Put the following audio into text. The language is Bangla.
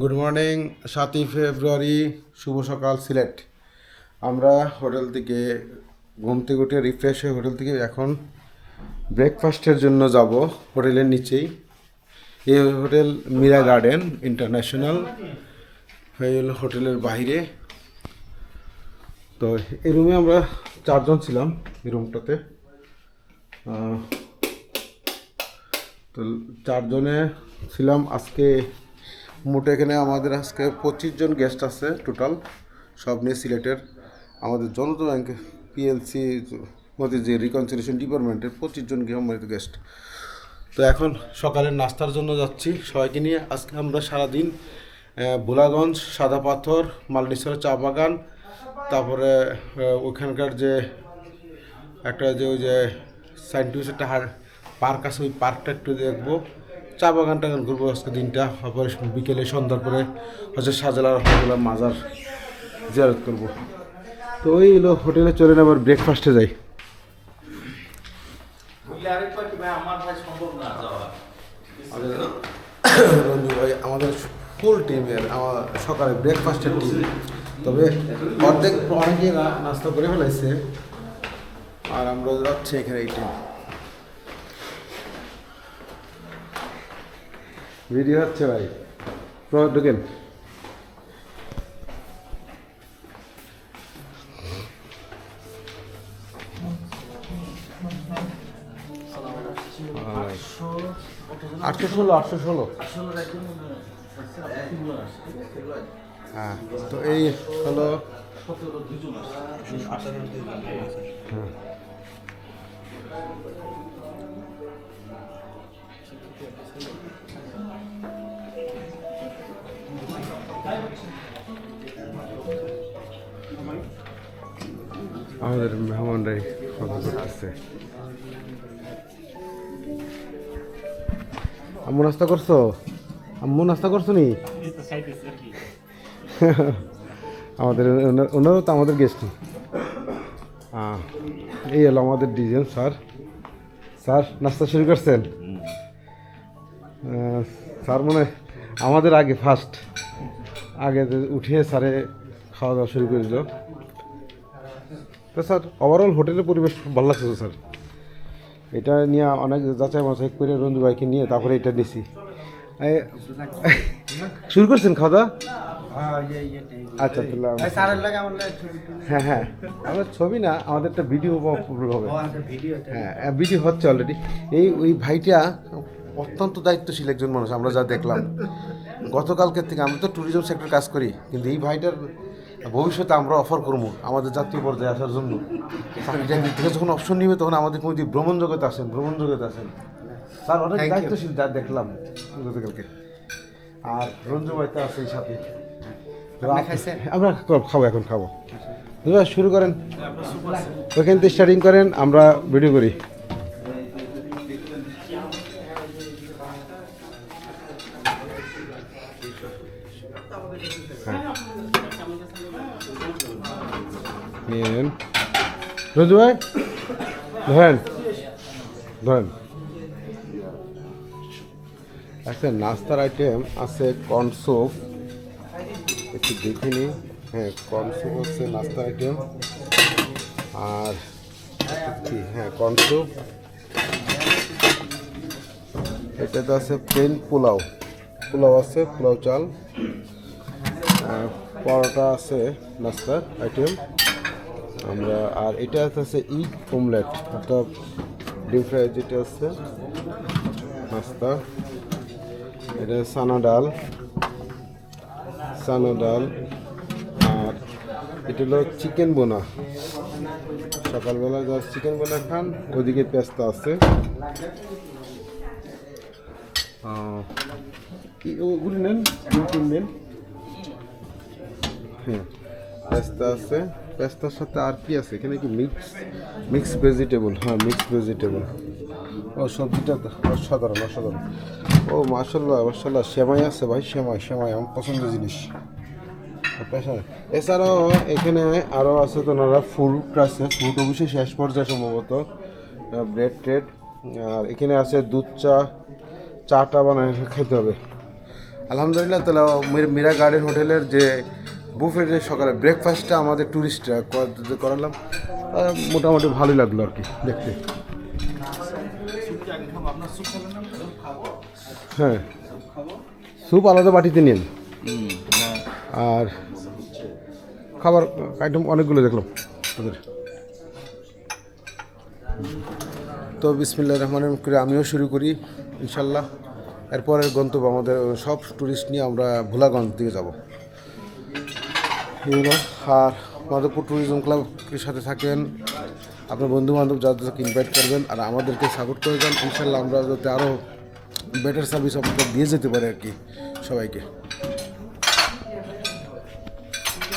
গুড মর্নিং সাতই ফেব্রুয়ারি, শুভ সকাল, সিলেট। আমরা হোটেল থেকে ঘুম থেকে উঠে রিফ্রেশ হয়ে হোটেল থেকে এখন ব্রেকফাস্টের জন্য যাব হোটেলের নিচেই। এই হোটেল মীরা গার্ডেন ইন্টারন্যাশনাল। হয়ে হোটেলের বাইরে। তো এই রুমে আমরা চারজন ছিলাম এই রুমটাতে তো চারজনে ছিলাম আজকে মোটে এখানে আমাদের আজকে পঁচিশ জন গেস্ট আছে টোটাল সব নিয়ে সিলেটের আমাদের জনতা ব্যাংক পিএলসি মধ্যে যে রিকনসিলেশন ডিপার্টমেন্টের পঁচিশ জন গৃহমৃত গেস্ট তো এখন সকালের নাস্তার জন্য যাচ্ছি সবাইকে নিয়ে। আজকে আমরা সারাদিন ভোলাগঞ্জ, সাদা পাথর মালনেশ্বরের চা বাগান, তারপরে ওইখানকার যে একটা যে ওই যে সায়েন্টিফিক একটা পার্ক আছে, ওই পার্কটা একটু দেখব। চা বাগান টাগান ঘুরবো আজকে দিনটা। তারপরে বিকেলে সন্ধ্যার পরে হচ্ছে সাজালার হজলা মাজার জিয়ারত করব। তো ওই হলো হোটেলে চলে না আবার ব্রেকফাস্টে যাই। আমাদের ফুল টিমের আমার সকালে ব্রেকফাস্টের টিম তবে অর্ধেক অনেকে নাস্তা করে ফেলাইছে। আর আমরা যাচ্ছি এখানে এই টিম ভিডিও হচ্ছে ভাই ঢুকেন আটশো ষোলো আটশো ষোলো হ্যাঁ তো এই হলো হ্যাঁ। আমাদের মেহমানরাই কথা করতেছে আম্মু নাস্তা করছ? আম্মু নাস্তা করছ নি? আমাদের ওনা- ওনারও তো আমাদের গেস্ট এই হলো আমাদের ডিজাইন স্যার। স্যার, নাস্তা শুরু করছেন? স্যার মানে আমাদের আগে ফার্স্ট আগে উঠে স্যারে খাওয়া দাওয়া শুরু করে দিল। তো স্যার ওভারঅল হোটেলের পরিবেশ ভালো লাগছে স্যার। এটা নিয়ে অনেক যাচাই মাচাই করে রঞ্জু ভাইকে নিয়ে তারপরে এটা এই- শুরু করছেন খাওয়া দাওয়া? আচ্ছা হ্যাঁ হ্যাঁ। আমার ছবি না আমাদের একটা ভিডিও হবে। হ্যাঁ ভিডিও হচ্ছে অলরেডি এই ওই ভাইটা অত্যন্ত দায়িত্বশীল একজন মানুষ আমরা যা দেখলাম। গতকালকের থেকে আমরা তো ট্যুরিজম সেক্টর কাজ করি কিন্তু এই ভাইটার ভবিষ্যতে আমরা অফার করব আমাদের জাতীয় পর্যায়ে আসার জন্য। চাকরি থেকে যখন অপশন নিবে তখন আমাদের কোনো ভ্রমণ জগতে আসেন ভ্রমণ জগতে আসেন। স্যার অনেক দায়িত্বশীল যা দেখলাম গতকালকে। আর রঞ্জু ভাই তো আছে এই সাথে। আমরা খাব এখন খাব। শুরু করেন। ওইখান থেকে স্টার্টিং করেন আমরা ভিডিও করি। নিন রঞ্জু ভাই? ধরেন। ধরেন। আচ্ছা নাস্তার আইটেম আছে কর্ন স্যুপ একটু দেখে নিই। হ্যাঁ কর্ন স্যুপ হচ্ছে নাস্তার আইটেম আর হ্যাঁ কর্ন স্যুপ এটাতে আছে প্লেন পোলাও। পোলাও আছে, পোলাও চাল। পরোটা আছে, নাস্তার আইটেম আমরা, আর এটা আছে ইট অমলেট। অর্থাৎ ডিপ ফ্রাই যেটা আছে, নাস্তা। এটা সানা ডাল। সানা ডাল। আর এটা হলো চিকেন বোনা সকালবেলা যা চিকেন বোনা খান, ওদিকে পেস্তা আছে। নেন হ্যাঁ পেস্তা আছে। পেস্তার সাথে আর কি আছে? এখানে কি মিক্স মিক্স ভেজিটেবল হ্যাঁ মিক্স ভেজিটেবল ও, সবজিটা অসাধারণ অসাধারণ। ও মার্শাল্লাহ মার্শাল্লাহ সেমাই আছে ভাই, সেমাই সেমাই, আমার পছন্দের জিনিস। এছাড়াও এখানে আরও আছে তো নানা ফ্রুট আছে ফ্রুট অবশ্যই শেষ পর্যায়ে সম্ভবত ব্রেড ট্রেড আর এখানে আছে দুধ চা চাটা বানায় খেতে হবে। আলহামদুলিল্লাহ, তাহলে মীরা গার্ডেন হোটেলের যে বুফের যে সকালে ব্রেকফাস্টটা আমাদের ট্যুরিস্টরা করালাম মোটামুটি ভালোই লাগল আর কি দেখতে। হ্যাঁ স্যুপ আলাদা বাটিতে নিন। আর খাবার আইটেম অনেকগুলো দেখলাম ওদের তো বিসমিল্লা রহমান করে আমিও শুরু করি। ইনশাল্লাহ। এরপরের গন্তব্য আমাদের সব ট্যুরিস্ট নিয়ে আমরা ভোলাগঞ্জ দিকে যাব। আর মাধবপুর ট্যুরিজম ক্লাবের সাথে থাকেন। আপনার বন্ধুবান্ধব যাদেরকে ইনভাইট করবেন, আর আমাদেরকে সাপোর্ট করে যান। ইনশাল্লাহ আমরা যাতে আরও বেটার সার্ভিস আপনাদের দিয়ে যেতে পারি আর কি সবাইকে।